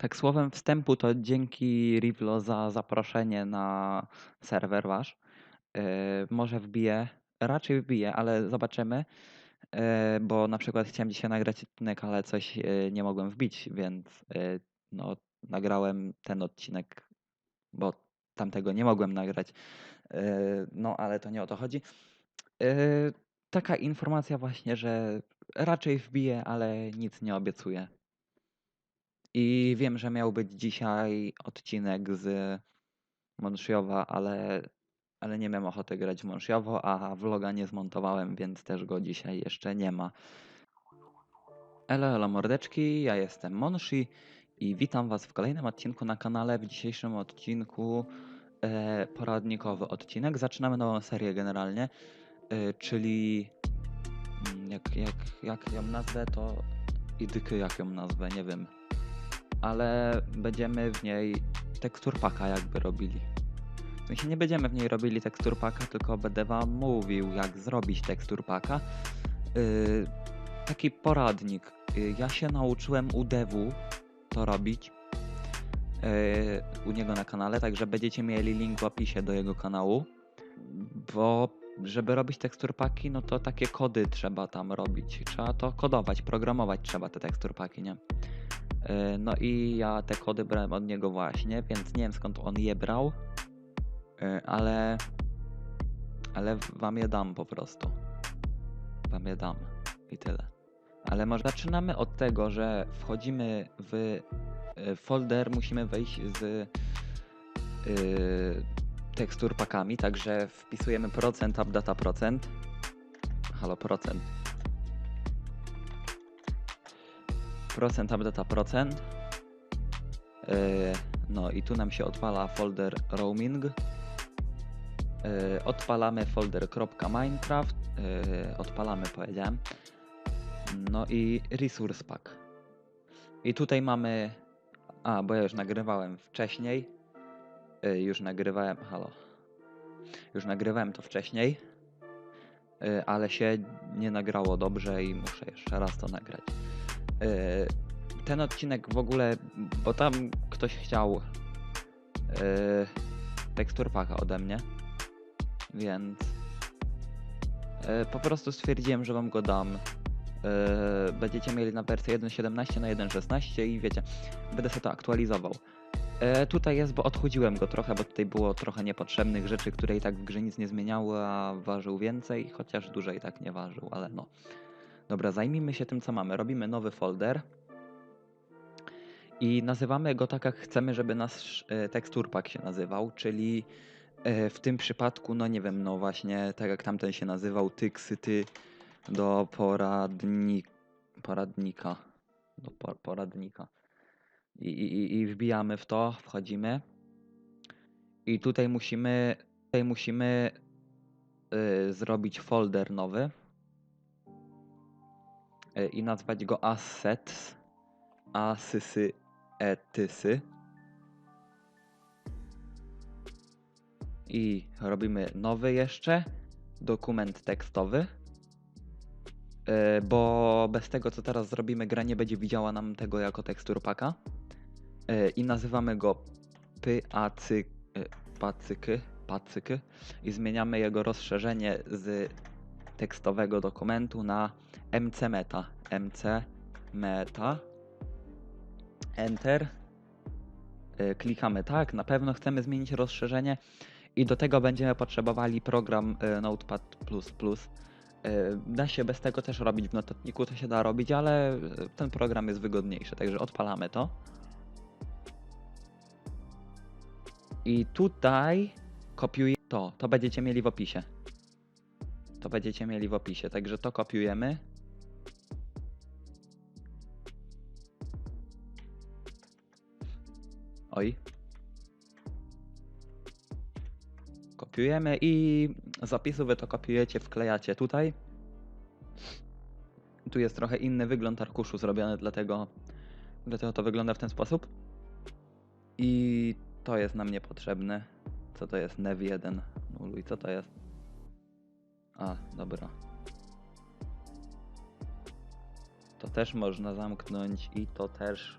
Tak słowem wstępu to dzięki Rivlo za zaproszenie na serwer wasz. Yy, może wbiję, raczej wbiję, ale zobaczymy. Yy, bo na przykład chciałem dzisiaj nagrać odcinek, ale coś yy, nie mogłem wbić, więc no, nagrałem ten odcinek, bo tamtego nie mogłem nagrać. No ale to nie o to chodzi. Taka informacja właśnie, że raczej wbiję, ale nic nie obiecuję. I wiem, że miał być dzisiaj odcinek z Monszowa, ale, ale nie miałem ochoty grać w Monszowo, a vloga nie zmontowałem, więc też go dzisiaj jeszcze nie ma. Elo, elo mordeczki, ja jestem Monshi i witam Was w kolejnym odcinku na kanale. W dzisiejszym odcinku e, poradnikowy odcinek. Zaczynamy nową serię generalnie, e, czyli mm, jak, jak, jak ją nazwę, to idyky jak ją nazwę, nie wiem. Ale będziemy w niej teksturpaka jakby robili. W nie będziemy w niej robili teksturpaka, tylko będę Wam mówił jak zrobić teksturpaka. Yy, taki poradnik. Yy, ja się nauczyłem u Devu to robić. Yy, u niego na kanale, także będziecie mieli link w opisie do jego kanału. Bo żeby robić teksturpaki, no to takie kody trzeba tam robić. Trzeba to kodować, programować trzeba te teksturpaki, nie? Yy, No i ja te kody brałem od niego właśnie, więc nie wiem skąd on je brał, yy, ale, ale wam je dam po prostu. Wam je dam i tyle. Ale może zaczynamy od tego, że wchodzimy w yy, folder, musimy wejść z yy, tekstur pakami, także wpisujemy procent updata procent. Halo, procent. Procent updata procent. Yy, no i tu nam się odpala folder roaming. Yy, odpalamy folder .minecraft. Yy, odpalamy, powiedziałem. No i resource pack. I tutaj mamy. A, bo ja już nagrywałem wcześniej. Już nagrywałem. Halo. Już nagrywałem to wcześniej. Ale się nie nagrało dobrze i muszę jeszcze raz to nagrać. Yy, ten odcinek w ogóle, bo tam ktoś chciał yy, teksturpaka ode mnie, więc yy, po prostu stwierdziłem, że wam go dam. Będziecie mieli na wersję 1.17 na 1.16 i wiecie, będę sobie to aktualizował. Tutaj jest, bo odchudziłem go trochę, bo tutaj było trochę niepotrzebnych rzeczy, które i tak w grze nic nie zmieniały, a ważył więcej, chociaż dłużej tak nie ważył, ale no. Dobra, zajmijmy się tym, co mamy. Robimy nowy folder i nazywamy go tak, jak chcemy, żeby nasz e, teksturpak się nazywał, czyli e, w tym przypadku, no nie wiem, no właśnie, tak jak tamten się nazywał, tyksyty do poradni, poradnika. Do por, poradnika. I, i, I wbijamy w to, wchodzimy. I tutaj musimy, tutaj musimy y, zrobić folder nowy i nazwać go assets, asysy, etysy. I robimy nowy jeszcze dokument tekstowy. Y, Bo bez tego, co teraz zrobimy, gra nie będzie widziała nam tego jako teksturpaka. Y, I nazywamy go PACY, y, pacyky, pacyky i zmieniamy jego rozszerzenie z tekstowego dokumentu na MC Meta. MC Meta. Enter. Y, Klikamy tak, na pewno chcemy zmienić rozszerzenie i do tego będziemy potrzebowali program y, Notepad++. Y, Da się bez tego też robić w notatniku, to się da robić, ale ten program jest wygodniejszy, także odpalamy to. I tutaj kopiuję to, to będziecie mieli w opisie. To będziecie mieli w opisie, także to kopiujemy. Oj. Kopiujemy i zapisu wy to kopiujecie, wklejacie tutaj. Tu jest trochę inny wygląd arkuszu zrobiony, dlatego, dlatego to wygląda w ten sposób. I to jest nam niepotrzebne. Co to jest Nev 1? Nuluj, co to jest? A, dobra. To też można zamknąć i to też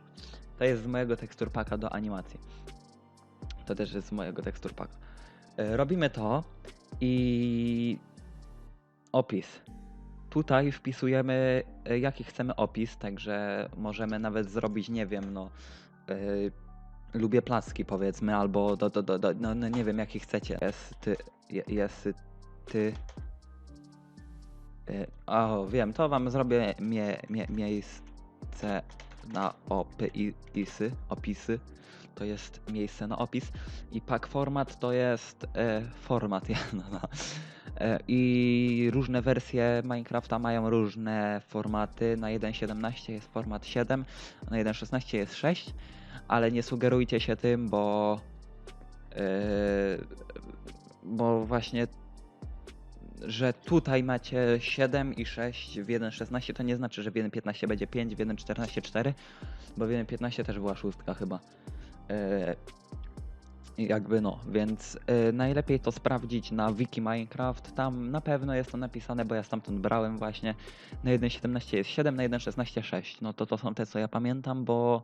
To jest z mojego teksturpaka do animacji. To też jest z mojego teksturpaka. E, Robimy to i opis. Tutaj wpisujemy e, jaki chcemy opis, także możemy nawet zrobić, nie wiem, no e, lubię placki powiedzmy, albo do, do, do, do, no, no nie wiem jaki chcecie. Jest ty, je- jest ty. E, O, wiem, to wam zrobię mie, mie, miejsce na opy, isy, opisy. To jest miejsce na opis. I pack format to jest e, format. ja, No, no. E, I różne wersje Minecrafta mają różne formaty. Na 1.17 jest format 7, a na 1.16 jest 6, ale nie sugerujcie się tym, bo e, bo właśnie że tutaj macie 7 i 6 w 1.16 to nie znaczy, że w 1.15 będzie 5, w 1.14 4, bo w 1.15 też była szóstka chyba. E, jakby no, więc y, najlepiej to sprawdzić na wiki Minecraft. Tam na pewno jest to napisane, bo ja stamtąd brałem właśnie. Na 1.17 jest 7, na 1.16 6. No to to są te, co ja pamiętam, bo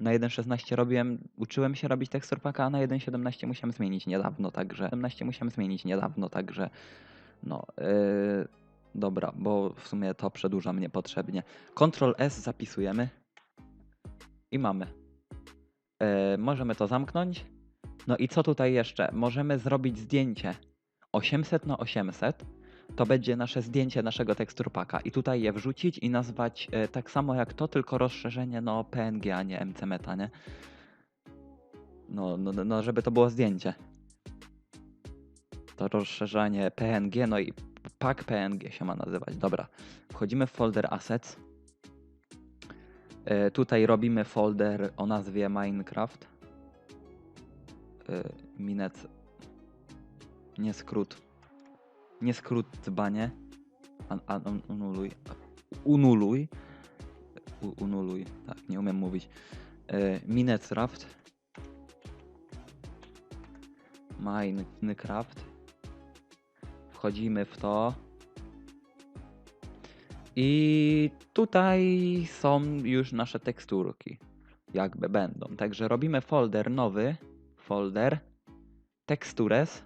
na 1.16 robiłem, uczyłem się robić tekstur paka, a na 1.17 musiałem zmienić niedawno, także 17 musiałem zmienić niedawno, także no, y, dobra, bo w sumie to przedłuża mnie potrzebnie. Ctrl S zapisujemy i mamy. Y, możemy to zamknąć. No i co tutaj jeszcze? Możemy zrobić zdjęcie 800 na 800. To będzie nasze zdjęcie naszego teksturpaka i tutaj je wrzucić i nazwać e, tak samo jak to, tylko rozszerzenie no PNG, a nie MC Meta, nie? No, no, no, no, żeby to było zdjęcie. To rozszerzenie PNG, no i pak PNG się ma nazywać. Dobra, wchodzimy w folder Assets. E, tutaj robimy folder o nazwie Minecraft y, minet. Nie skrót. Nie skrót dzbanie. An, an, un- unuluj. Unuluj. Unuluj. Tak, nie umiem mówić. Y, Minecraft. Minecraft. Wchodzimy w to. I tutaj są już nasze teksturki. Jakby będą. Także robimy folder nowy folder textures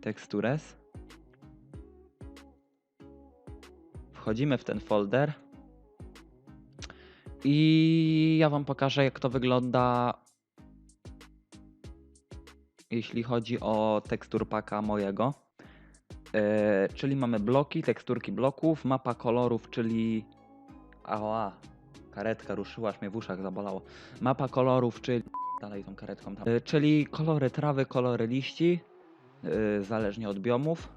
textures wchodzimy w ten folder i ja wam pokażę jak to wygląda jeśli chodzi o tekstur paka mojego E, czyli mamy bloki, teksturki bloków, mapa kolorów, czyli ała, karetka ruszyła, aż mnie w uszach zabolało. Mapa kolorów, czyli dalej tą karetką tam. Y, Czyli kolory trawy, kolory liści, y, zależnie od biomów.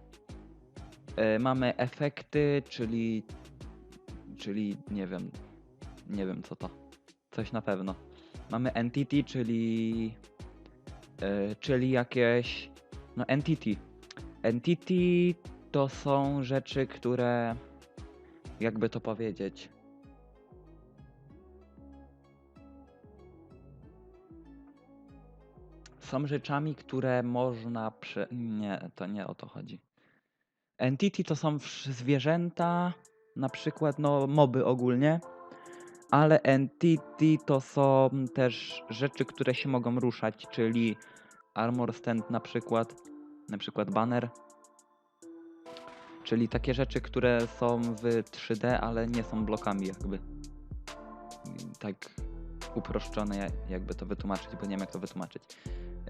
Y, Mamy efekty, czyli czyli nie wiem, nie wiem co to. Coś na pewno. Mamy entity, czyli czyli jakieś no entity. Entity to są rzeczy, które jakby to powiedzieć. są rzeczami, które można prze... Nie, to nie o to chodzi. Entity to są zwierzęta, na przykład no moby ogólnie, ale entity to są też rzeczy, które się mogą ruszać, czyli armor stand na przykład, na przykład banner. Czyli takie rzeczy, które są w 3D, ale nie są blokami jakby. Tak uproszczone, ja- jakby to wytłumaczyć, bo nie wiem jak to wytłumaczyć.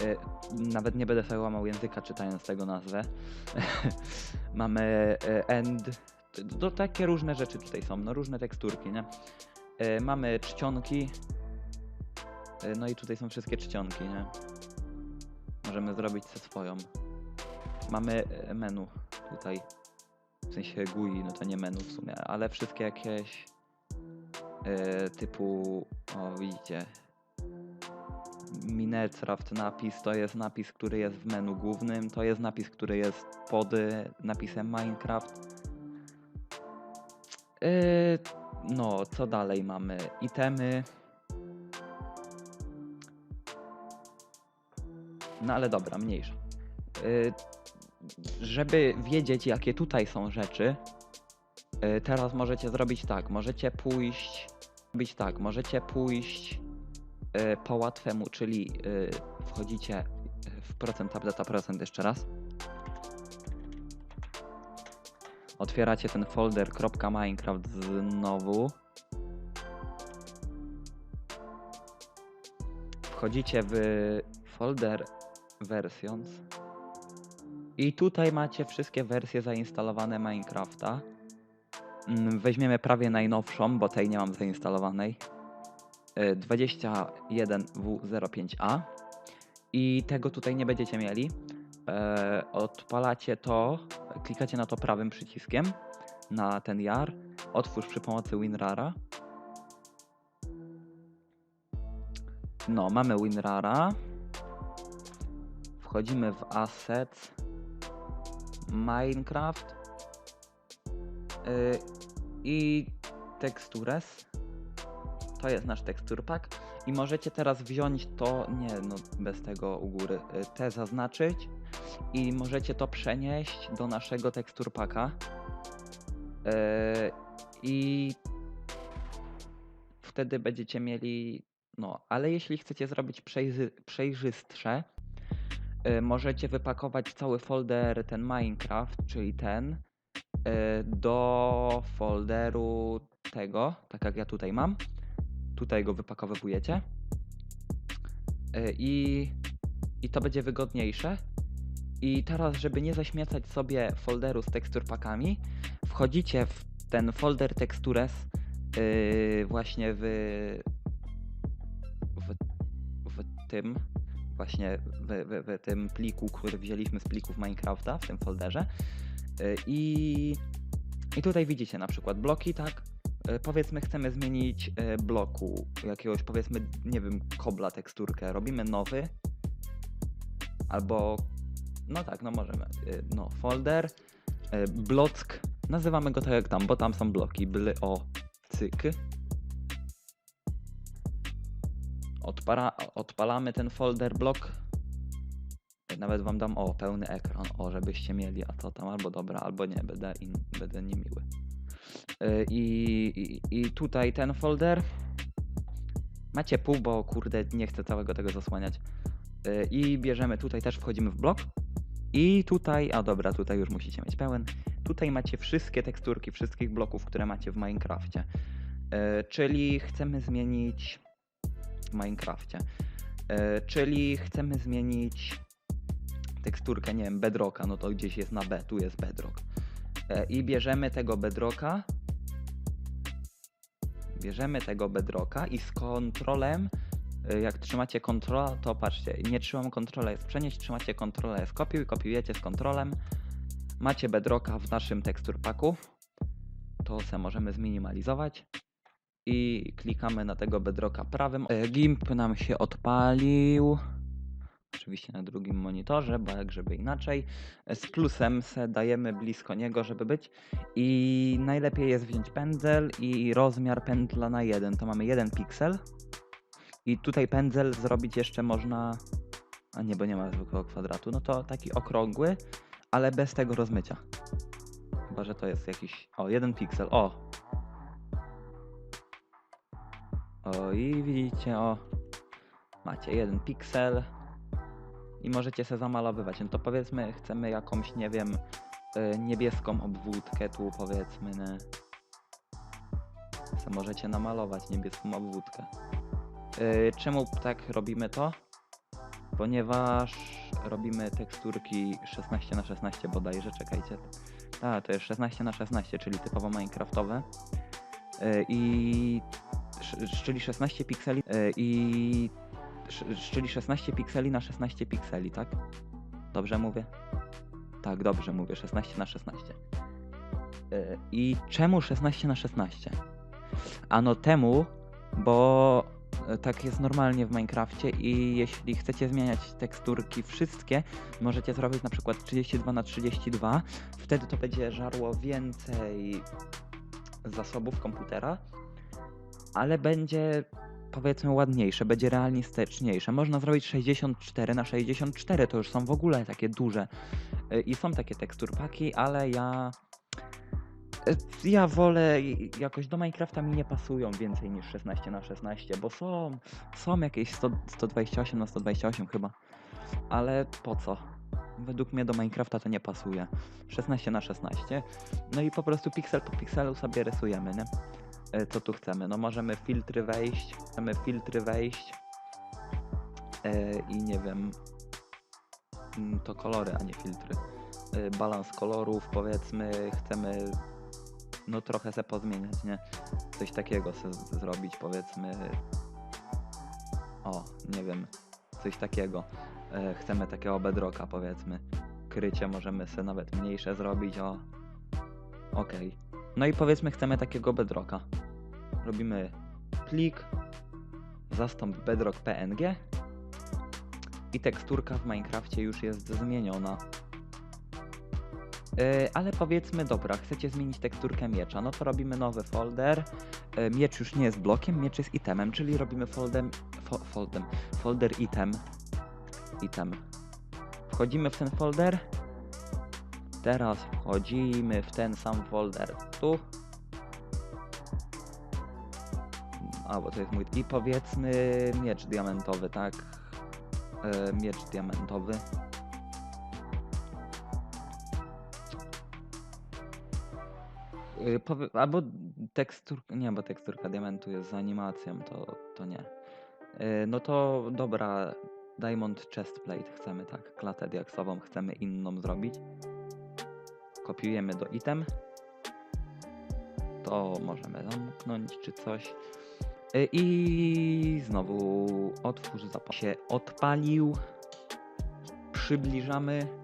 Y, Nawet nie będę sobie łamał języka czytając tego nazwę. Mamy y, end. To takie różne rzeczy tutaj są, no różne teksturki, nie? Y, Mamy czcionki. Y, No i tutaj są wszystkie czcionki, nie? Możemy zrobić ze swoją. Mamy y, menu tutaj. W sensie GUI, no to nie menu w sumie, ale wszystkie jakieś typu, o widzicie, Minecraft napis to jest napis, który jest w menu głównym, to jest napis, który jest pod napisem Minecraft. Yy, no, co dalej mamy? Itemy. No ale dobra, mniejsza. Yy, żeby wiedzieć, jakie tutaj są rzeczy, Y, Teraz możecie zrobić tak, możecie pójść, robić tak, możecie pójść y, po łatwemu, czyli y, wchodzicie w procent, tab data procent jeszcze raz. Otwieracie ten folder .minecraft znowu. Wchodzicie w folder versions. I tutaj macie wszystkie wersje zainstalowane Minecrafta. Mm, Weźmiemy prawie najnowszą, bo tej nie mam zainstalowanej. Y, 21W05A. I tego tutaj nie będziecie mieli. E, odpalacie to, klikacie na to prawym przyciskiem, na ten jar. Otwórz przy pomocy WinRara. No, mamy WinRara. Wchodzimy w Assets. Minecraft. Y, I Textures. To jest nasz tekstur pack. I możecie teraz wziąć to, nie no, bez tego u góry, y, te zaznaczyć i możecie to przenieść do naszego tekstur packa. Y, I wtedy będziecie mieli, no, ale jeśli chcecie zrobić przejrzy, przejrzystsze, y, możecie wypakować cały folder ten Minecraft, czyli ten, y, do folderu tego, tak jak ja tutaj mam. Tutaj go wypakowujecie. I, I to będzie wygodniejsze. I teraz, żeby nie zaśmiecać sobie folderu z tekstur packami, wchodzicie w ten folder tekstures yy, właśnie w, w, w tym właśnie w, w, w tym pliku, który wzięliśmy z plików Minecrafta, w tym folderze. Yy, I, I tutaj widzicie na przykład bloki, tak? Yy, powiedzmy chcemy zmienić yy, bloku jakiegoś, powiedzmy, nie wiem, kobla teksturkę. Robimy nowy albo no tak, no możemy. Y, No, folder, y, block, nazywamy go tak jak tam, bo tam są bloki, bly o cyk. Odpara, odpalamy ten folder blok. Nawet wam dam, o, pełny ekran, o, żebyście mieli, a co tam, albo dobra, albo nie, będę, in, będę niemiły. Y, I, i, I tutaj ten folder. Macie pół, bo kurde, nie chcę całego tego zasłaniać. I bierzemy tutaj też wchodzimy w blok. I tutaj, a dobra, tutaj już musicie mieć pełen. Tutaj macie wszystkie teksturki wszystkich bloków, które macie w Minecrafcie. E, czyli chcemy zmienić w Minecrafcie. E, czyli chcemy zmienić teksturkę, nie wiem, bedrocka, no to gdzieś jest na B, tu jest bedrock. E, I bierzemy tego bedrocka. Bierzemy tego bedrocka i z kontrolem jak trzymacie kontrola, to patrzcie, nie trzymam kontrola jest przenieść, trzymacie kontrola jest kopiuj, kopiujecie z kontrolem. Macie bedrocka w naszym tekstur packu. To se możemy zminimalizować. I klikamy na tego bedrocka prawym. Y, Gimp nam się odpalił. Oczywiście na drugim monitorze, bo jak żeby inaczej. Y, Z plusem se dajemy blisko niego, żeby być. I najlepiej jest wziąć pędzel i rozmiar pętla na jeden. To mamy jeden piksel. I tutaj pędzel zrobić jeszcze można. A nie, bo nie ma zwykłego kwadratu. No to taki okrągły, ale bez tego rozmycia. Chyba, że to jest jakiś. O, jeden piksel. O! O, i widzicie, o. Macie jeden piksel. I możecie se zamalowywać. No to powiedzmy, chcemy jakąś, nie wiem, y, niebieską obwódkę tu, powiedzmy. Se możecie namalować niebieską obwódkę. Yy, Czemu tak robimy to? Ponieważ robimy teksturki 16 na 16 bodajże, czekajcie. A, to jest 16 na 16, czyli typowo minecraftowe. Yy, I czyli 16 pikseli yy, i czyli 16 pikseli na 16 pikseli, tak? Dobrze mówię? Tak, dobrze mówię, 16 na 16. Yy, I czemu 16 na 16? Ano temu, bo tak jest normalnie w Minecrafcie i jeśli chcecie zmieniać teksturki wszystkie, możecie zrobić na przykład 32 na 32 wtedy to będzie żarło więcej zasobów komputera, ale będzie powiedzmy ładniejsze, będzie realistyczniejsze. Można zrobić 64 na 64, to już są w ogóle takie duże. Y, I są takie teksturpaki, ale ja E, Ja wolę, jakoś do Minecrafta mi nie pasują więcej niż 16 na 16, bo są, są jakieś 100, 128 na 128 chyba. Ale po co? Według mnie do Minecrafta to nie pasuje. 16 na 16. No i po prostu piksel po pikselu sobie rysujemy, nie? E, Co tu chcemy? No możemy filtry wejść, chcemy filtry wejść. E, I nie wiem, mm, to kolory, a nie filtry. E, Balans kolorów, powiedzmy, chcemy no trochę se pozmieniać, nie? Coś takiego se zrobić, powiedzmy. O, nie wiem, coś takiego. E, chcemy takiego bedrocka, powiedzmy. Krycie możemy sobie nawet mniejsze zrobić, o. Okej. No i powiedzmy, chcemy takiego bedrocka. Robimy plik, zastąp bedrock PNG i teksturka w Minecrafcie już jest zmieniona. E, ale powiedzmy, dobra, chcecie zmienić teksturkę miecza, no to robimy nowy folder. E, miecz już nie jest blokiem, miecz jest itemem, czyli robimy foldem, fo, foldem, folder item. Item. Wchodzimy w ten folder. Teraz wchodzimy w ten sam folder tu. A, bo to jest mój. I powiedzmy miecz diamentowy, tak? E, miecz diamentowy. Albo teksturka, nie, bo teksturka diamentu jest z animacją, to, to nie. Y, No to dobra, Diamond Chestplate chcemy, tak, klatę diaksową chcemy inną zrobić. Kopiujemy do item. To możemy zamknąć czy coś. Y, I znowu otwórz zapal się odpalił. Przybliżamy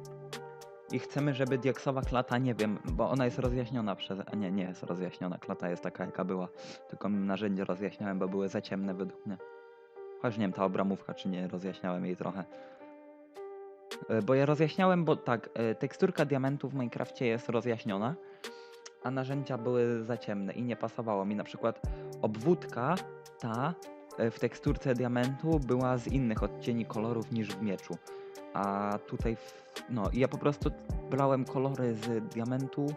i chcemy, żeby diaksowa klata, nie wiem, bo ona jest rozjaśniona przez. A nie, nie jest rozjaśniona. Klata jest taka, jaka była. Tylko narzędzie rozjaśniałem, bo były za ciemne według mnie. Choć nie wiem, ta obramówka, czy nie rozjaśniałem jej trochę. E, Bo ja rozjaśniałem, bo tak, e, teksturka diamentu w Minecrafcie jest rozjaśniona, a narzędzia były za ciemne i nie pasowało mi. Na przykład obwódka ta e, w teksturce diamentu była z innych odcieni kolorów niż w mieczu. A tutaj, no i ja po prostu brałem kolory z diamentu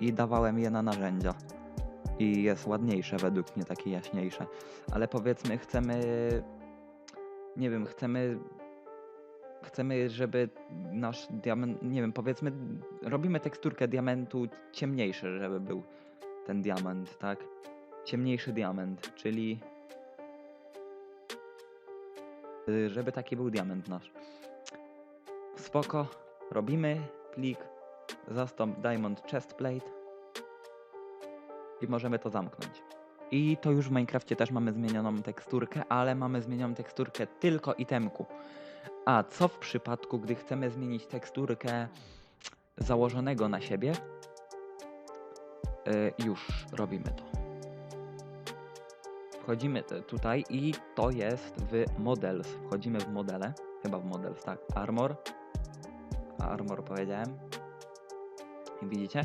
i dawałem je na narzędzia. I jest ładniejsze według mnie, takie jaśniejsze. Ale powiedzmy, chcemy, nie wiem, chcemy, chcemy, żeby nasz diament, nie wiem, powiedzmy, robimy teksturkę diamentu ciemniejszy, żeby był ten diament, tak? Ciemniejszy diament, czyli y, żeby taki był diament nasz. Spoko, robimy plik, zastąp Diamond Chestplate i możemy to zamknąć. I to już w Minecrafcie też mamy zmienioną teksturkę, ale mamy zmienioną teksturkę tylko itemku. A co w przypadku, gdy chcemy zmienić teksturkę założonego na siebie? Yy, już robimy to. Wchodzimy tutaj i to jest w Models. Wchodzimy w modele, chyba w Models, tak. Armor. Armor powiedziałem. Widzicie?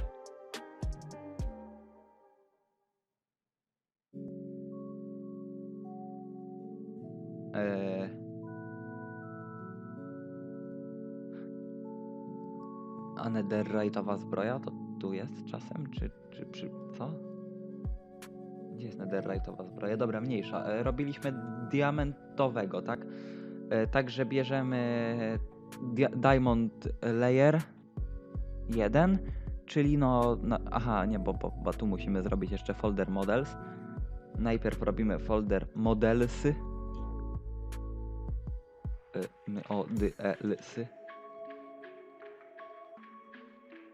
Eee... A netherite'owa zbroja to tu jest czasem? Czy, czy przy... co? Gdzie jest netherite'owa zbroja? Dobra, mniejsza. E, robiliśmy diamentowego, tak? E, także bierzemy dia- diamond layer 1, czyli no, no aha, nie, bo, bo, bo tu musimy zrobić jeszcze folder models. Najpierw robimy folder modelsy. Y, o, dy, e.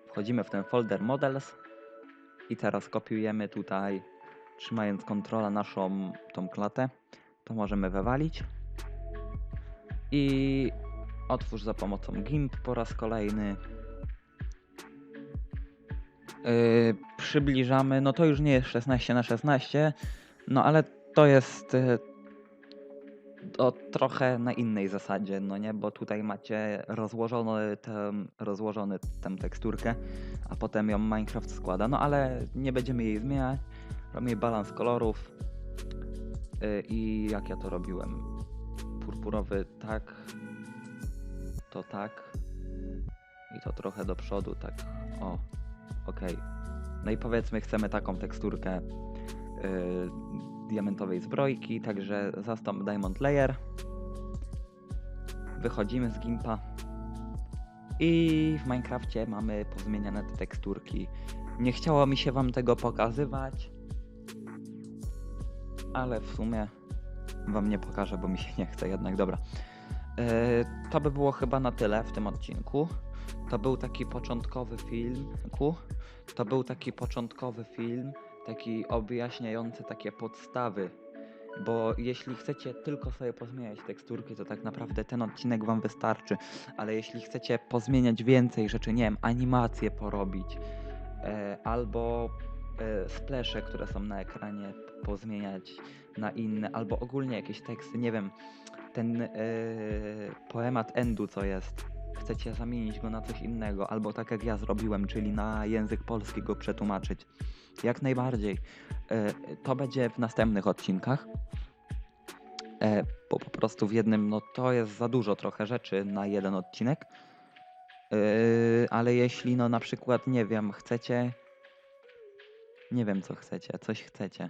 Wchodzimy w ten folder models i teraz kopiujemy tutaj, trzymając kontrola naszą tą klatę, to możemy wywalić i otwórz za pomocą GIMP po raz kolejny. Yy, przybliżamy, no to już nie jest 16 na 16, no ale to jest yy, to trochę na innej zasadzie, no nie, bo tutaj macie rozłożony ten, rozłożony tę teksturkę, a potem ją Minecraft składa, no ale nie będziemy jej zmieniać, robimy balans kolorów yy, i jak ja to robiłem, purpurowy tak, to tak i to trochę do przodu, tak, o, okej. No i powiedzmy, chcemy taką teksturkę y, diamentowej zbrojki, także zastąp Diamond Layer. Wychodzimy z Gimpa. I w Minecrafcie mamy pozmieniane te teksturki. Nie chciało mi się wam tego pokazywać, ale w sumie wam nie pokażę, bo mi się nie chce jednak. Dobra. Yy, to by było chyba na tyle w tym odcinku. To był taki początkowy film. To był taki początkowy film, taki objaśniający takie podstawy. Bo jeśli chcecie tylko sobie pozmieniać teksturki, to tak naprawdę ten odcinek wam wystarczy. Ale jeśli chcecie pozmieniać więcej rzeczy, nie wiem, animacje porobić, e, albo e, splesze, które są na ekranie, pozmieniać na inne, albo ogólnie jakieś teksty, nie wiem, ten e, poemat Endu, co jest, chcecie zamienić go na coś innego, albo tak jak ja zrobiłem, czyli na język polski go przetłumaczyć. Jak najbardziej. E, to będzie w następnych odcinkach. E, bo po prostu w jednym, no to jest za dużo trochę rzeczy na jeden odcinek. Ale jeśli no na przykład, nie wiem, chcecie. Nie wiem co chcecie, coś chcecie.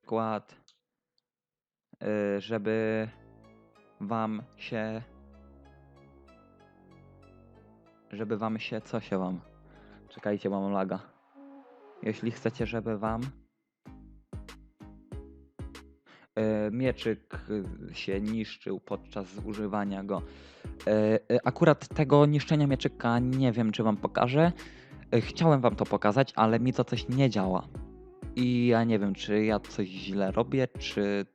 Przykład, żeby wam się. Żeby wam się. Co się wam? Czekajcie, mam laga. Jeśli chcecie, żeby wam e, mieczyk e, się niszczył podczas używania go. E, Akurat tego niszczenia mieczyka nie wiem, czy wam pokażę. Chciałem wam to pokazać, ale mi to coś nie działa. I ja nie wiem, czy ja coś źle robię, czy.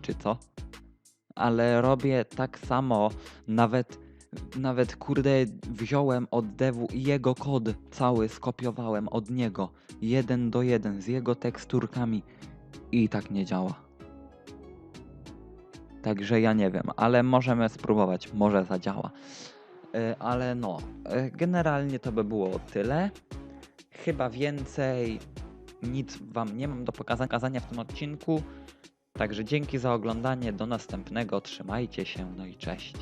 czy co? Ale robię tak samo, nawet. Nawet kurde, wziąłem od devu jego kod cały, skopiowałem od niego, jeden do jeden, z jego teksturkami i tak nie działa. Także ja nie wiem, ale możemy spróbować, może zadziała. E, Ale no, e, generalnie to by było tyle. Chyba więcej nic Wam nie mam do pokaza- pokazania w tym odcinku. Także dzięki za oglądanie, do następnego, trzymajcie się, no i cześć.